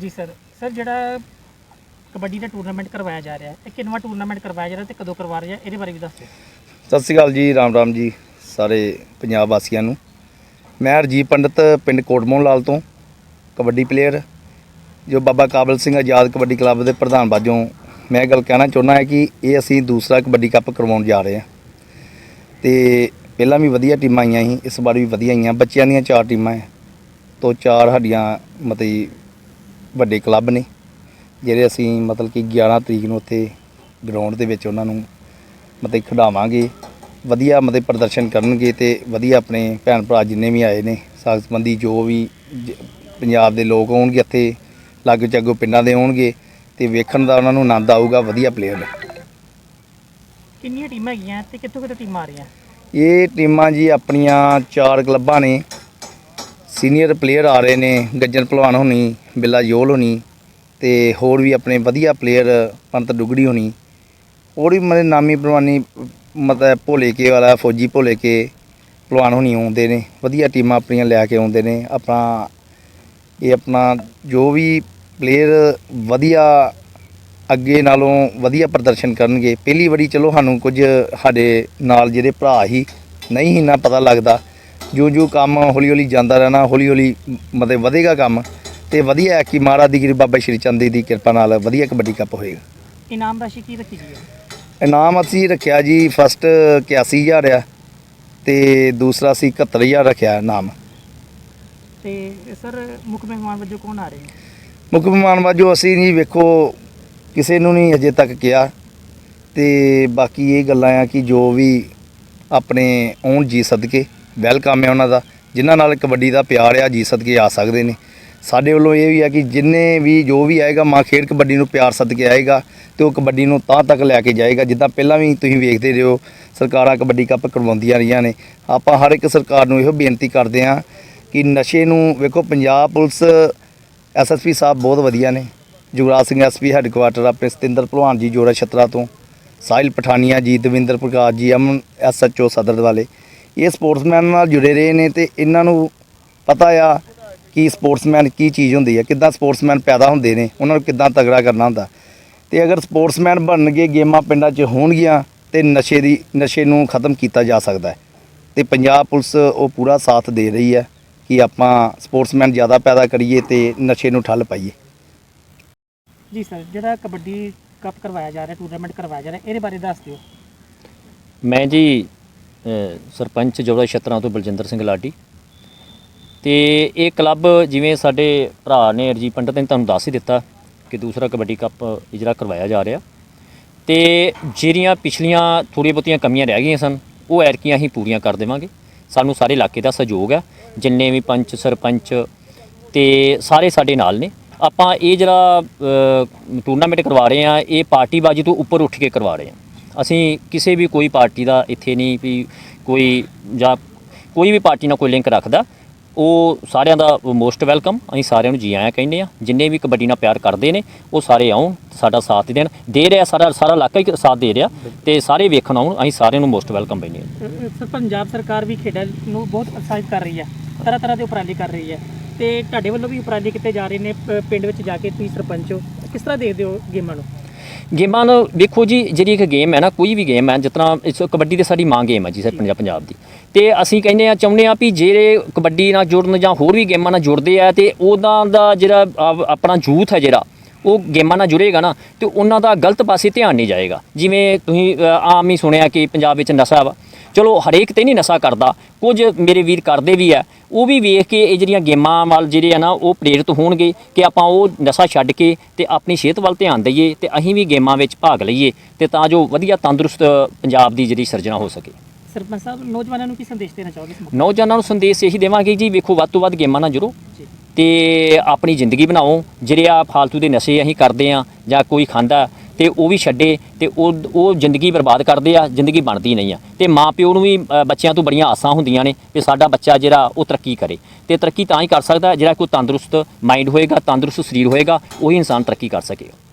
ਜੀ sir sir ਜਿਹੜਾ ਕਬੱਡੀ ਦਾ tournament ਕਰਵਾਇਆ ਜਾ ਰਿਹਾ ਹੈ, ਇਹ ਕਿੰਨਵਾਂ ਟੂਰਨਾਮੈਂਟ ਕਰਵਾਇਆ ਜਾ ਰਿਹਾ ਤੇ ਕਦੋਂ ਕਰਵਾ ਰਹੇ ਇਹਦੇ ਬਾਰੇ ਵੀ ਦੱਸ ਦਿਓ। ਸਤਿ ਸ਼੍ਰੀ ਅਕਾਲ ਜੀ, ਰਾਮ ਰਾਮ ਜੀ, ਸਾਰੇ ਪੰਜਾਬ ਵਾਸੀਆਂ ਨੂੰ। ਮੈਂ ਰਜੀਵ ਪੰਡਤ, ਪਿੰਡ ਕੋਟਮੋਹਨ ਲਾਲ ਤੋਂ, ਕਬੱਡੀ ਪਲੇਅਰ ਜੋ ਬਾਬਾ ਕਾਬਲ ਸਿੰਘ ਆਜ਼ਾਦ ਕਬੱਡੀ ਕਲੱਬ ਦੇ ਪ੍ਰਧਾਨ ਵਜੋਂ ਮੈਂ ਇਹ ਗੱਲ ਕਹਿਣਾ ਚਾਹੁੰਦਾ ਹਾਂ ਕਿ ਇਹ ਅਸੀਂ ਦੂਸਰਾ ਕਬੱਡੀ ਕੱਪ ਕਰਵਾਉਣ ਜਾ ਰਹੇ ਹਾਂ। ਤੇ ਪਹਿਲਾਂ ਵੀ ਵਧੀਆ ਟੀਮਾਂ ਆਈਆਂ ਸੀ, ਇਸ ਵਾਰ ਵੀ ਵਧੀਆ ਆਈਆਂ। ਬੱਚਿਆਂ ਦੀਆਂ ਚਾਰ ਟੀਮਾਂ ਹੈ, ਤੋਂ ਚਾਰ ਸਾਡੀਆਂ ਮਤਲਬ ਵੱਡੇ ਕਲੱਬ ਨੇ ਜਿਹੜੇ ਅਸੀਂ ਮਤਲਬ ਕਿ 11 ਤਰੀਕ ਨੂੰ ਉੱਥੇ ਗਰਾਊਂਡ ਦੇ ਵਿੱਚ ਉਹਨਾਂ ਨੂੰ ਮਤਲਬ ਖਿਡਾਵਾਂਗੇ ਵਧੀਆ ਮਤਲਬ ਪ੍ਰਦਰਸ਼ਨ ਕਰਨਗੇ ਤੇ ਵਧੀਆ ਆਪਣੇ ਭੈਣ ਭਰਾ ਜਿੰਨੇ ਵੀ ਆਏ ਨੇ ਸਾਗ ਸੰਬੰਧੀ ਜੋ ਵੀ ਪੰਜਾਬ ਦੇ ਲੋਕ ਆਉਣਗੇ ਇੱਥੇ ਲਾਗੇ ਚਾਗੋ ਪਿੰਡਾਂ ਦੇ ਆਉਣਗੇ ਤੇ ਵੇਖਣ ਦਾ ਉਹਨਾਂ ਨੂੰ ਆਨੰਦ ਆਊਗਾ ਵਧੀਆ ਪਲੇਅਰ ਨੇ। ਕਿੰਨੀਆਂ ਟੀਮਾਂ ਹੈਗੀਆਂ ਤੇ ਕਿੱਥੋਂ ਕਿੱਥੋਂ ਟੀਮਾਂ ਆ ਰਹੀਆਂ? ਇਹ ਟੀਮਾਂ ਜੀ ਆਪਣੀਆਂ ਚਾਰ ਕਲੱਬਾਂ ਨੇ ਸੀਨੀਅਰ ਪਲੇਅਰ ਆ ਰਹੇ ਨੇ, ਗੱਜਣ ਭਲਵਾਨ ਹੋਣੀ, ਬਿੱਲਾ ਯੋਲ ਹੋਣੀ ਤੇ ਹੋਰ ਵੀ ਆਪਣੇ ਵਧੀਆ ਪਲੇਅਰ ਪੰਤ ਡੁਗੜੀ ਹੋਣੀ। ਹੋਰ ਵੀ ਮਤਲਬ ਨਾਮੀ ਭਲਵਾਨੀ, ਮਤਲਬ ਭੋਲੇ ਕੇ ਵਾਲਾ, ਫੌਜੀ ਭੋਲੇ ਕੇ ਭਲਵਾਨ ਹੋਣੀ ਆਉਂਦੇ ਨੇ, ਵਧੀਆ ਟੀਮਾਂ ਆਪਣੀਆਂ ਲੈ ਕੇ ਆਉਂਦੇ ਨੇ। ਆਪਣਾ, ਇਹ ਆਪਣਾ ਜੋ ਵੀ ਪਲੇਅਰ ਵਧੀਆ ਅੱਗੇ ਨਾਲੋਂ ਵਧੀਆ ਪ੍ਰਦਰਸ਼ਨ ਕਰਨਗੇ। ਪਹਿਲੀ ਵਾਰੀ ਚਲੋ ਸਾਨੂੰ ਕੁਝ ਸਾਡੇ ਨਾਲ ਜਿਹੜੇ ਭਰਾ ਹੀ ਨਹੀਂ ਨਾ ਪਤਾ ਲੱਗਦਾ। ਜੋ ਜੋ ਕੰਮ ਹੌਲੀ ਹੌਲੀ ਜਾਂਦਾ ਰਹਿਣਾ ਹੌਲੀ ਹੌਲੀ ਮਤਲਬ ਵਧੇਗਾ ਕੰਮ ਤੇ ਵਧੀਆ ਹੈ ਕਿ ਮਹਾਰਾਜ ਦੀ ਕਿਰਪਾ ਬਾਬਾ ਸ਼੍ਰੀ ਚੰਦ ਦੀ ਕਿਰਪਾ ਨਾਲ ਵਧੀਆ ਕਬੱਡੀ ਕੱਪ ਹੋਏਗਾ। ਇਨਾਮ ਰਾਸ਼ੀ ਕੀ ਰੱਖੀ ਹੈ? ਇਨਾਮ ਅਸੀਂ ਰੱਖਿਆ ਜੀ ਫਸਟ 81000 ਆ ਤੇ ਦੂਸਰਾ ਅਸੀਂ 71000 ਰੱਖਿਆ ਇਨਾਮ। ਤੇ ਸਰ ਮੁੱਖ ਮਹਿਮਾਨ ਵਜੋਂ ਕੌਣ ਆ ਰਹੇ ਨੇ? ਮੁੱਖ ਮਹਿਮਾਨ ਵਜੋਂ ਅਸੀਂ ਨਹੀਂ ਵੇਖੋ ਕਿਸੇ ਨੂੰ ਨਹੀਂ ਅਜੇ ਤੱਕ ਕਿਹਾ ਤੇ ਬਾਕੀ ਇਹ ਗੱਲਾਂ ਆ ਕਿ ਜੋ ਵੀ ਆਪਣੇ ਆਉਣ ਜੀ ਸਦਕੇ ਵੈਲਕਮ ਹੈ ਉਹਨਾਂ ਦਾ, ਜਿਨ੍ਹਾਂ ਨਾਲ ਕਬੱਡੀ ਦਾ ਪਿਆਰ ਆ ਜੀ ਸਦਕੇ ਆ ਸਕਦੇ ਨੇ। ਸਾਡੇ ਵੱਲੋਂ ਇਹ ਵੀ ਆ ਕਿ ਜਿੰਨੇ ਵੀ ਜੋ ਵੀ ਆਏਗਾ, ਮਾਂ ਖੇਡ ਕਬੱਡੀ ਨੂੰ ਪਿਆਰ ਸਦਕੇ ਆਏਗਾ ਤੇ ਉਹ ਕਬੱਡੀ ਨੂੰ ਤਾਂ ਤੱਕ ਲੈ ਕੇ ਜਾਏਗਾ, ਜਿੱਦਾਂ ਪਹਿਲਾਂ ਵੀ ਤੁਸੀਂ ਵੇਖਦੇ ਰਹੋ, ਸਰਕਾਰਾਂ ਕਬੱਡੀ ਕੱਪ ਕਰਵਾਉਂਦੀਆਂ ਰਹੀਆਂ ਨੇ। ਆਪਾਂ ਹਰ ਇੱਕ ਸਰਕਾਰ ਨੂੰ ਇਹੋ ਬੇਨਤੀ ਕਰਦੇ ਹਾਂ ਕਿ ਨਸ਼ੇ ਨੂੰ ਵੇਖੋ, ਪੰਜਾਬ ਪੁਲਿਸ ਐਸਐਸਪੀ ਸਾਹਿਬ ਬਹੁਤ ਵਧੀਆ ਨੇ। ਜੁਗਰਾਜ ਸਿੰਘ ਐਸਪੀ ਹੈੱਡਕੁਆਟਰ ਆਪਣੇ ਸਤਿੰਦਰ ਭਲਵਾਨ ਜੀ ਜੋੜਾ ਛਤਰਾ ਤੋਂ। ਸਾਹਿਲ ਪਠਾਨੀਆ ਜੀ, ਦਵਿੰਦਰ ਪ੍ਰਕਾਸ਼ ਜੀ, ਅਮਨ ਐਸਐਚਓ ਸਦਰ ਵਾਲੇ। ਇਹ ਸਪੋਰਟਸਮੈਨ ਨਾਲ ਜੁੜੇ ਰਹੇ ਨੇ ਤੇ ਇਹਨਾਂ ਨੂੰ ਪਤਾ ਆ ਕਿ ਸਪੋਰਟਸਮੈਨ ਕੀ ਚੀਜ਼ ਹੁੰਦੀ ਹੈ ਕਿੱਦਾਂ ਸਪੋਰਟਸਮੈਨ ਪੈਦਾ ਹੁੰਦੇ ਨੇ ਉਹਨਾਂ ਨੂੰ ਕਿੱਦਾਂ ਤਗੜਾ ਕਰਨਾ ਹੁੰਦਾ। ਤੇ ਅਗਰ ਸਪੋਰਟਸਮੈਨ ਬਣਨਗੇ ਗੇਮਾਂ ਪਿੰਡਾਂ 'ਚ ਹੋਣਗੀਆਂ ਤੇ ਨਸ਼ੇ ਦੀ ਨਸ਼ੇ ਨੂੰ ਖਤਮ ਕੀਤਾ ਜਾ ਸਕਦਾ ਹੈ। ਤੇ ਪੰਜਾਬ ਪੁਲਿਸ ਉਹ ਪੂਰਾ ਸਾਥ ਦੇ ਰਹੀ ਹੈ ਕਿ ਆਪਾਂ ਸਪੋਰਟਸਮੈਨ ਜ਼ਿਆਦਾ ਪੈਦਾ ਕਰੀਏ ਤੇ ਨਸ਼ੇ ਨੂੰ ਠੱਲ ਪਾਈਏ। ਜੀ ਸਰ ਜਿਹੜਾ ਕਬੱਡੀ ਕੱਪ ਕਰਵਾਇਆ ਜਾ ਰਿਹਾ ਟੂਰਨਾਮੈਂਟ ਕਰਵਾਇਆ ਜਾ ਰਿਹਾ ਇਹਦੇ ਬਾਰੇ ਦੱਸ ਦਿਓ। ਮੈਂ ਜੀ ਸਰਪੰਚ ਜੋੜਾ ਛਤਰਾਂ ਤੋਂ ਬਲਜਿੰਦਰ ਸਿੰਘ ਲਾਡੀ। ਤੇ ਇਹ ਕਲੱਬ ਜਿਵੇਂ ਸਾਡੇ ਭਰਾ ਨੇ ਅਰਜੀ ਪੰਡਤ ਨੇ ਤੁਹਾਨੂੰ ਦੱਸ ਹੀ ਦਿੱਤਾ ਕਿ ਦੂਸਰਾ ਕਬੱਡੀ ਕੱਪ ਇਜਰਾ ਕਰਵਾਇਆ ਜਾ ਰਿਹਾ। ਤੇ ਜਿਹੜੀਆਂ ਪਿਛਲੀਆਂ ਥੋੜ੍ਹੀਆਂ ਬਹੁਤੀਆਂ ਕਮੀਆਂ ਰਹਿ ਗਈਆਂ ਸਨ, ਉਹ ਐਰਕੀਆਂ ਹੀ ਪੂਰੀਆਂ ਕਰ ਦੇਵਾਂਗੇ। ਸਾਨੂੰ ਸਾਰੇ ਇਲਾਕੇ ਦਾ ਸਹਿਯੋਗ ਆ ਜਿੰਨੇ ਵੀ ਪੰਚ, ਸਰਪੰਚ ਤੇ ਸਾਰੇ ਸਾਡੇ ਨਾਲ ਨੇ। ਆਪਾਂ ਇਹ ਜਿਹੜਾ ਟੂਰਨਾਮੈਂਟ ਕਰਵਾ ਰਹੇ ਆ ਇਹ ਪਾਰਟੀਬਾਜ਼ੀ ਤੋਂ ਉੱਪਰ ਉੱਠ ਕੇ ਕਰਵਾ ਰਹੇ ਆ ਅਸੀਂ ਕਿਸੇ ਵੀ ਕੋਈ ਪਾਰਟੀ ਦਾ ਇੱਥੇ ਨਹੀਂ ਵੀ ਕੋਈ ਜਾਂ ਕੋਈ ਵੀ ਪਾਰਟੀ ਨਾਲ ਕੋਈ ਲਿੰਕ ਰੱਖਦਾ, ਉਹ ਸਾਰਿਆਂ ਦਾ ਮੋਸਟ ਵੈਲਕਮ। ਅਸੀਂ ਸਾਰਿਆਂ ਨੂੰ ਜੀ ਆਇਆਂ ਕਹਿੰਦੇ ਆ ਜਿੰਨੇ ਵੀ ਕਬੱਡੀ ਨਾਲ ਪਿਆਰ ਕਰਦੇ ਨੇ, ਉਹ ਸਾਰੇ ਆਉਣ, ਸਾਡਾ ਸਾਥ ਦੇਣ। ਦੇ ਰਿਹਾ ਸਾਰਾ ਸਾਰਾ ਇਲਾਕਾ ਹੀ ਸਾਥ ਦੇ ਰਿਹਾ ਤੇ ਸਾਰੇ ਵੇਖਣ ਆਉਣ, ਅਸੀਂ ਸਾਰਿਆਂ ਨੂੰ ਮੋਸਟ ਵੈਲਕਮ ਕਹਿੰਦੇ ਹਾਂ। ਸਰ, ਪੰਜਾਬ ਸਰਕਾਰ ਵੀ ਖੇਡਾਂ ਨੂੰ ਬਹੁਤ ਉਤਸ਼ਾਹਿਤ ਕਰ ਰਹੀ ਹੈ। ਤਰ੍ਹਾਂ ਤਰ੍ਹਾਂ ਦੇ ਉਪਰਾਲੇ ਕਰ ਰਹੀ ਹੈ। ਤੇ ਤੁਹਾਡੇ ਵੱਲੋਂ ਵੀ ਉਪਰਾਲੇ ਕੀਤੇ ਜਾ ਰਹੇ ਨੇ ਪਿੰਡ ਵਿੱਚ ਜਾ ਕੇ ਤੁਸੀਂ ਸਰਪੰਚ ਹੋ। ਕਿਸ ਤਰ੍ਹਾਂ ਦੇਖਦੇ ਹੋ ਗੇਮਾਂ ਨੂੰ? ਗੇਮਾਂ ਨੂੰ ਵੇਖੋ ਜੀ ਜਿਹੜੀ ਇੱਕ ਗੇਮ ਹੈ ਨਾ ਕੋਈ ਵੀ ਗੇਮ ਹੈ ਜਿਤਨਾ ਇਸ ਕਬੱਡੀ ਤੇ ਸਾਡੀ ਮਾਂ ਗੇਮ ਹੈ ਜੀ ਸਰ ਪੰਜਾਬ ਪੰਜਾਬ ਦੀ। ਤੇ ਅਸੀਂ ਕਹਿੰਦੇ ਆ ਚਾਹੁੰਦੇ ਆ ਵੀ ਜਿਹੜੇ ਕਬੱਡੀ ਨਾਲ ਜੁੜਨ ਜਾਂ ਹੋਰ ਵੀ ਗੇਮਾਂ ਨਾਲ ਜੁੜਦੇ ਆ ਤੇ ਉਹਨਾਂ ਦਾ ਜਿਹੜਾ ਆਪ- ਆਪਣਾ ਯੂਥ ਹੈ ਜਿਹੜਾ ਉਹ ਗੇਮਾਂ ਨਾਲ ਜੁੜੇਗਾ ਨਾ ਤੇ ਉਹਨਾਂ ਦਾ ਗਲਤ ਪਾਸੇ ਧਿਆਨ ਨਹੀਂ ਜਾਏਗਾ। ਜਿਵੇਂ ਤੁਸੀਂ ਆਮ ਹੀ ਸੁਣਿਆ ਕਿ ਪੰਜਾਬ ਵਿੱਚ ਨਸ਼ਾ ਵਾ ਚਲੋ ਹਰੇਕ ਤੇ ਨਹੀਂ ਨਸ਼ਾ ਕਰਦਾ। ਕੁਝ ਮੇਰੇ ਵੀਰ ਕਰਦੇ ਵੀ ਆ। ਉਹ ਵੀ ਵੇਖ ਕੇ ਇਹ ਜਿਹੜੀਆਂ ਗੇਮਾਂ ਵੱਲ ਜਿਹੜੇ ਆ ਨਾ ਉਹ ਪ੍ਰੇਰਿਤ ਹੋਣਗੇ ਕਿ ਆਪਾਂ ਉਹ ਨਸ਼ਾ ਛੱਡ ਕੇ ਤੇ ਆਪਣੀ ਸਿਹਤ ਵੱਲ ਧਿਆਨ ਦਈਏ ਤੇ ਅਸੀਂ ਵੀ ਗੇਮਾਂ ਵਿੱਚ ਭਾਗ ਲਈਏ ਤੇ ਤਾਂ ਜੋ ਵਧੀਆ ਤੰਦਰੁਸਤ ਪੰਜਾਬ ਦੀ ਜਿਹੜੀ ਸਿਰਜਣਾ ਹੋ ਸਕੇ। ਸਰਪੰਚ ਸਾਹਿਬ ਨੌਜਵਾਨਾਂ ਨੂੰ ਕੀ ਸੰਦੇਸ਼ ਦੇਣਾ ਚਾਹੋਗੇ ਨੌਜਵਾਨਾਂ ਨੂੰ ਸੰਦੇਸ਼ ਇਹੀ ਦੇਵਾਂਗੇ ਜੀ ਵੇਖੋ ਵੱਧ ਤੋਂ ਵੱਧ ਗੇਮਾਂ ਨਾਲ ਜੁੜੋ ਤੇ ਆਪਣੀ ਜ਼ਿੰਦਗੀ ਬਣਾਓ। ਜਿਹੜੇ ਆ ਫਾਲਤੂ ਦੇ ਨਸ਼ੇ ਅਸੀਂ ਕਰਦੇ ਆ ਜਾਂ ਕੋਈ ਖਾਂਦਾ ਤੇ ਉਹ ਵੀ ਛੱਡੇ ਤੇ ਉਹ ਉਹ ਜ਼ਿੰਦਗੀ ਬਰਬਾਦ ਕਰਦੇ ਆ, ਜ਼ਿੰਦਗੀ ਬਣਦੀ ਨਹੀਂ ਆ। ਤੇ ਮਾਂ ਪਿਓ ਨੂੰ ਵੀ ਬੱਚਿਆਂ ਤੋਂ ਬੜੀਆਂ ਆਸਾਂ ਹੁੰਦੀਆਂ ਨੇ ਕਿ ਸਾਡਾ ਬੱਚਾ ਜਿਹੜਾ ਉਹ ਤਰੱਕੀ ਕਰੇ। ਤੇ ਤਰੱਕੀ ਤਾਂ ਹੀ ਕਰ ਸਕਦਾ ਜਿਹੜਾ ਕੋਈ ਤੰਦਰੁਸਤ ਮਾਈਂਡ ਹੋਏਗਾ, ਤੰਦਰੁਸਤ ਸਰੀਰ ਹੋਏਗਾ, ਉਹੀ ਇਨਸਾਨ ਤਰੱਕੀ ਕਰ ਸਕੇਗਾ